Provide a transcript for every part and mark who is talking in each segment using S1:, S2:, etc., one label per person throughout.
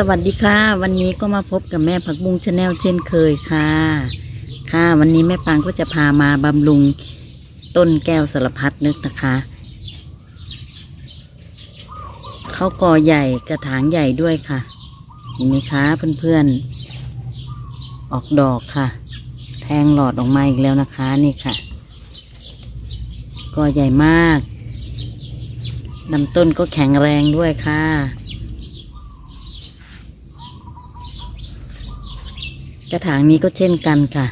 S1: สวัสดีค่ะ วันนี้ก็มาพบกับแม่ผักบุ้งชาแนลเช่นเคยค่ะ ค่ะ วันนี้แม่ปางก็จะพามาบำรุงต้นแก้วสารพัดนึกนะคะเขากอใหญ่กระถางใหญ่ด้วยค่ะเห็นไหมคะเพื่อนๆ ออกดอกค่ะ แทงหลอดออกมาอีกแล้วนะคะนี่ค่ะกอใหญ่มากลำต้นก็แข็งแรงด้วยค่ะ ก ระถางนี้ก็เช่นกันค่ะ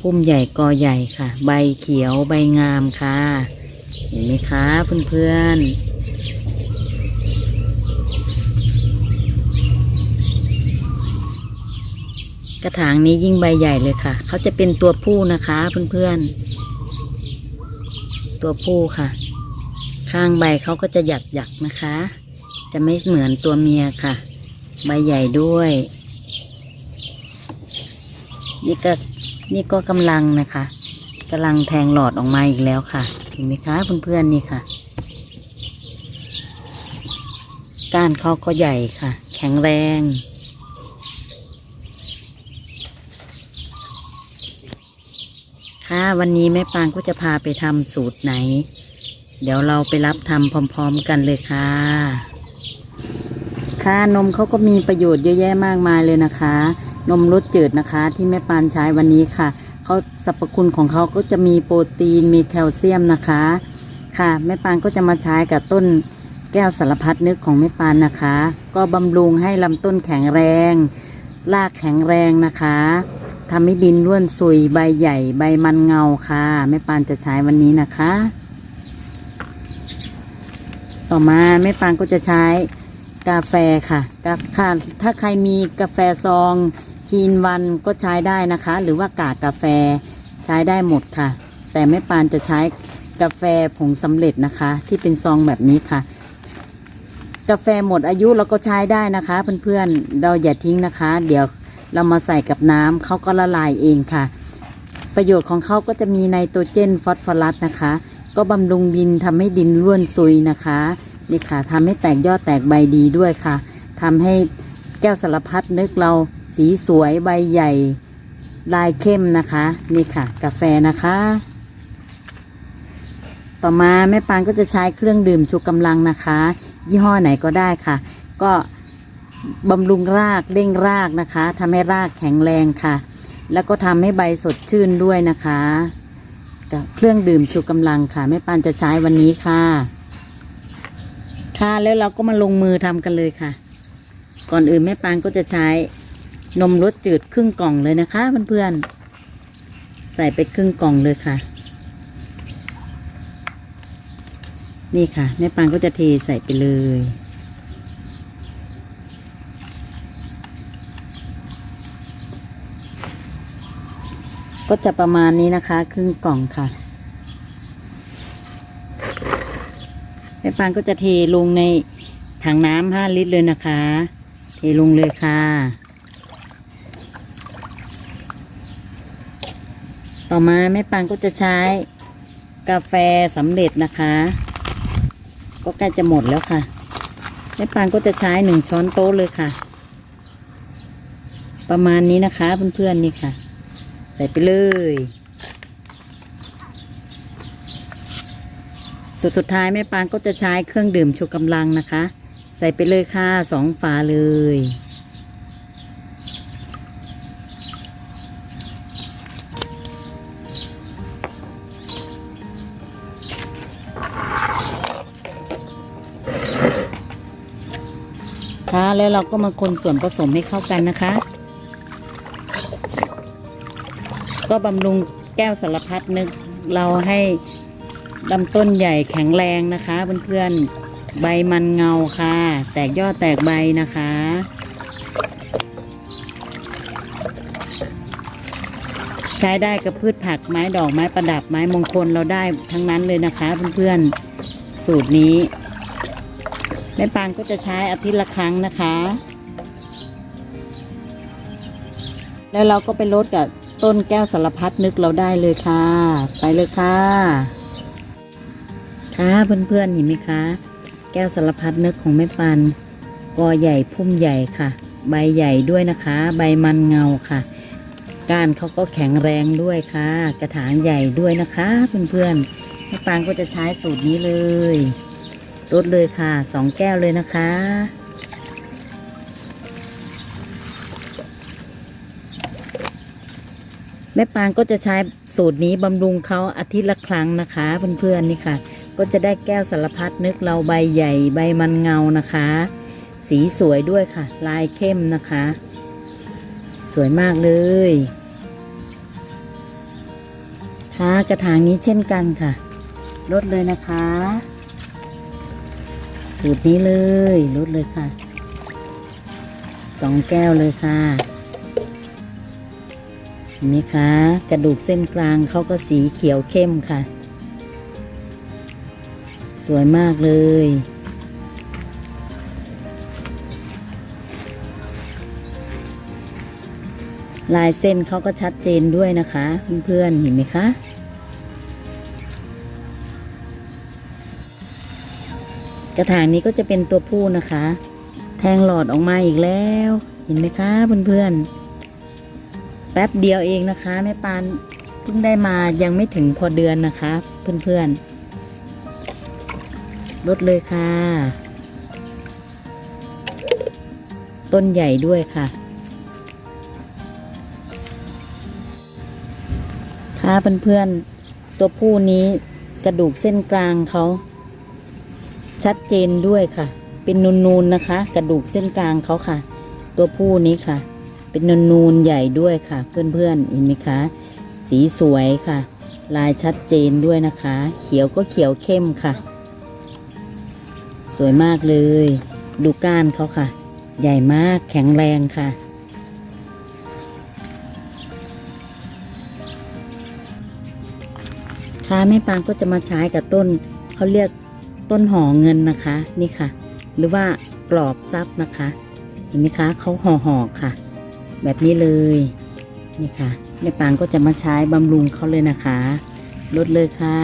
S1: พุ่มใหญ่กอใหญ่ค่ะ ใบเขียวใบงามค่ะ เห็นไหมคะเพื่อนๆกระถางนี้ยิ่งใบใหญ่เลยค่ะ เขาจะเป็นตัวผู้นะคะเพื่อนๆ ตัวผู้ค่ะ ข้างใบเขาก็จะหยักหยักนะคะ จะไม่เหมือนตัวเมียค่ะ ใบใหญ่ด้วย นี่ก็นี่ก็กำลังนะคะกำลังแทงหลอดออกมาอีกแล้วค่ะ เห็นไหมคะเพื่อนๆนี่ค่ะ ก้านเขาก็ใหญ่ค่ะ แข็งแรง ค่ะวันนี้แม่ปางก็จะพาไปทำสูตรไหน เดี๋ยวเราไปรับทำพร้อมๆกันเลยค่ะ ค่ะนมเขาก็มีประโยชน์เยอะแยะมากมายเลยนะคะ นมรสจืดนะคะ ที่แม่ปานใช้วันนี้ค่ะเขาสรรพคุณของเขาก็จะมีโปรตีนมีแคลเซียมนะคะ ค่ะแม่ปานก็จะมาใช้กับต้นแก้วสารพัดนึกของแม่ปานนะคะ ก็บำรุงให้ลำต้นแข็งแรงรากแข็งแรงนะคะทำให้ดินร่วนซุยใบใหญ่ใบมันเงาค่ะแม่ปานจะใช้วันนี้นะคะ ต่อมาแม่ปานก็จะใช้กาแฟค่ะกาค่ะถ้าใครมีกาแฟซอง ทีนวันก็ใช้ได้นะคะ หรือว่ากากกาแฟใช้ได้หมดค่ะ แต่แม่ปานจะใช้กาแฟผงสำเร็จนะคะ ที่เป็นซองแบบนี้ค่ะ กาแฟหมดอายุเราก็ใช้ได้นะคะ เพื่อนๆเราอย่าทิ้งนะคะ เดี๋ยวเรามาใส่กับน้ำเขาก็ละลายเองค่ะ ประโยชน์ของเขาก็จะมีไนโตรเจนฟอสฟอรัสนะคะ ก็บำรุงดินทำให้ดินร่วนซุยนะคะนี่ค่ะทำให้แตกยอดแตกใบดีด้วยค่ะทำให้แก้วสารพัดนึกเรา สีสวยใบใหญ่ ลายเข้มนะคะ นี่ค่ะ กาแฟนะคะ ต่อมาแม่ปานก็จะใช้เครื่องดื่มชูกำลังนะคะ ยี่ห้อไหนก็ได้ค่ะ ก็บำรุงรากเร่งรากนะคะทำให้รากแข็งแรงค่ะ แล้วก็ทำให้ใบสดชื่นด้วยนะคะกับเครื่องดื่มชูกำลังค่ะแม่ปานจะใช้วันนี้ค่ะ ค่ะแล้วเราก็มาลงมือทำกันเลยค่ะ ก่อนอื่นแม่ปานก็จะใช้ นมรสจืดครึ่งกล่องเลยนะคะเพื่อนๆ ใส่ไปครึ่งกล่องเลยค่ะ นี่ค่ะแม่ปานก็จะเทใส่ไปเลย ก็จะประมาณนี้นะคะ ครึ่งกล่องค่ะแม่ปานก็จะเทลงในถังน้ำห้าลิตรเลยนะคะ เทลงเลยค่ะ ต่อมาแม่ปานก็จะใช้กาแฟสำเร็จนะคะ ก็ใกล้จะหมดแล้วค่ะแม่ปานก็จะใช้หนึ่งช้อนโต๊ะเลยค่ะ ประมาณนี้นะคะเพื่อนๆนี่ค่ะ ใส่ไปเลย สุดสุดท้ายแม่ปานก็จะใช้เครื่องดื่มชูกำลังนะคะ ใส่ไปเลยค่ะสองฝาเลย ค่ะแล้วเราก็มาคนส่วนผสมให้เข้ากันนะคะ ก็บำรุงแก้วสารพัดนึกเราให้ลำต้นใหญ่แข็งแรงนะคะเพื่อนๆใบมันเงาค่ะ แตกยอดแตกใบนะคะใช้ได้กับพืชผักไม้ดอกไม้ประดับไม้มงคลเราได้ทั้งนั้นเลยนะคะเพื่อนๆ สูตรนี้ แม่ปางก็จะใช้อาทิตย์ละครั้งนะคะ แล้วเราก็ไปลดกับต้นแก้วสารพัดนึกเราได้เลยค่ะ ไปเลยค่ะ ค่ะเพื่อนๆเห็นไหมคะ แก้วสารพัดนึกของแม่ปันกอใหญ่พุ่มใหญ่ค่ะ ใบใหญ่ด้วยนะคะ ใบมันเงาค่ะ ก้านเขาก็แข็งแรงด้วยค่ะ กระถางใหญ่ด้วยนะคะ เพื่อนๆแม่ปางก็จะใช้สูตรนี้เลย ลดเลยค่ะสองแก้วเลยนะคะ แม่ปางก็จะใช้สูตรนี้บำรุงเขาอาทิตย์ละครั้งนะคะเพื่อนๆนี่ค่ะ ก็จะได้แก้วสารพัดนึกเราใบใหญ่ใบมันเงานะคะ สีสวยด้วยค่ะ ลายเข้มนะคะ สวยมากเลยค่ะกระถางนี้เช่นกันค่ะลดเลยนะคะ สูตรนี้เลยลดเลยค่ะสองแก้วเลยค่ะเห็นไหมคะกระดูกเส้นกลางเขาก็สีเขียวเข้มค่ะ สวยมากเลย ลายเส้นเขาก็ชัดเจนด้วยนะคะ เพื่อนๆเห็นไหมคะ กระถางนี้ก็จะเป็นตัวผู้นะคะ แทงหลอดออกมาอีกแล้ว เห็นไหมคะเพื่อนๆ แป๊บเดียวเองนะคะแม่ปานเพิ่งได้มายังไม่ถึงพอเดือนนะคะ เพื่อนๆลดเลยค่ะ ต้นใหญ่ด้วยค่ะค่ะเพื่อนๆตัวผู้นี้กระดูกเส้นกลางเขา ชัดเจนด้วยค่ะ เป็นนูนๆนะคะ กระดูกเส้นกลางเขาค่ะ ตัวผู้นี้ค่ะ เป็นนูนๆใหญ่ด้วยค่ะ เพื่อนๆเห็นไหมคะ สีสวยค่ะ ลายชัดเจนด้วยนะคะ เขียวก็เขียวเข้มค่ะ สวยมากเลย ดูก้านเขาค่ะ ใหญ่มากแข็งแรงค่ะค่ะแม่ปางก็จะมาใช้กับต้นเขาเรียก ต้นห่อเงินนะคะ นี่ค่ะ หรือว่ากรอบซับนะคะ เห็นไหมคะเขาห่อห่อค่ะ แบบนี้เลยนี่ค่ะแม่ปางก็จะมาใช้บำรุงเขาเลยนะคะลดเลยค่ะ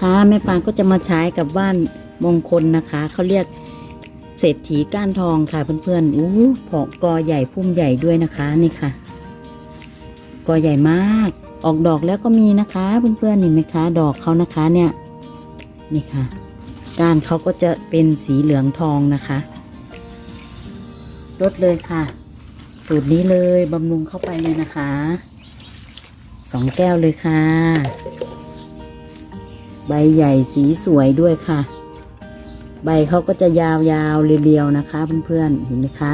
S1: ค่ะแม่ปางก็จะมาใช้กับว่านมงคลนะคะเขาเรียก เศรษฐีก้านทองค่ะเพื่อนๆอู้ผอกกอใหญ่พุ่มใหญ่ด้วยนะคะนี่ค่ะ กอใหญ่มาก ออกดอกแล้วก็มีนะคะเพื่อนๆเห็นไหมคะ ดอกเขานะคะเนี่ยนี่ค่ะ ก้านเขาก็จะเป็นสีเหลืองทองนะคะลดเลยค่ะ สูตรนี้เลยบำรุงเข้าไปเลยนะคะสองแก้วเลยค่ะ ใบใหญ่สีสวยด้วยค่ะ ใบเขาก็จะยาวๆเรียวๆนะคะ เพื่อนๆเห็นไหมคะ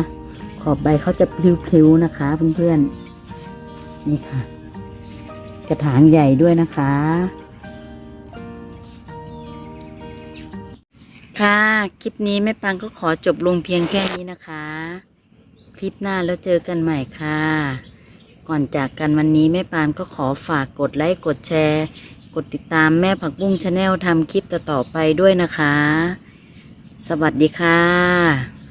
S1: ขอบใบเขาจะพลิ้วๆนะคะ เพื่อนๆนี่ค่ะ กระถางใหญ่ด้วยนะคะ ค่ะคลิปนี้แม่ปังก็ขอจบลงเพียงแค่นี้นะคะ คลิปหน้าแล้วเจอกันใหม่ค่ะ ก่อนจากกันวันนี้แม่ปานก็ขอฝากกดไลค์กดแชร์กดติดตามแม่ผักบุ้งชาแนลทำคลิปต่อๆไปด้วยนะคะ สวัสดีค่ะ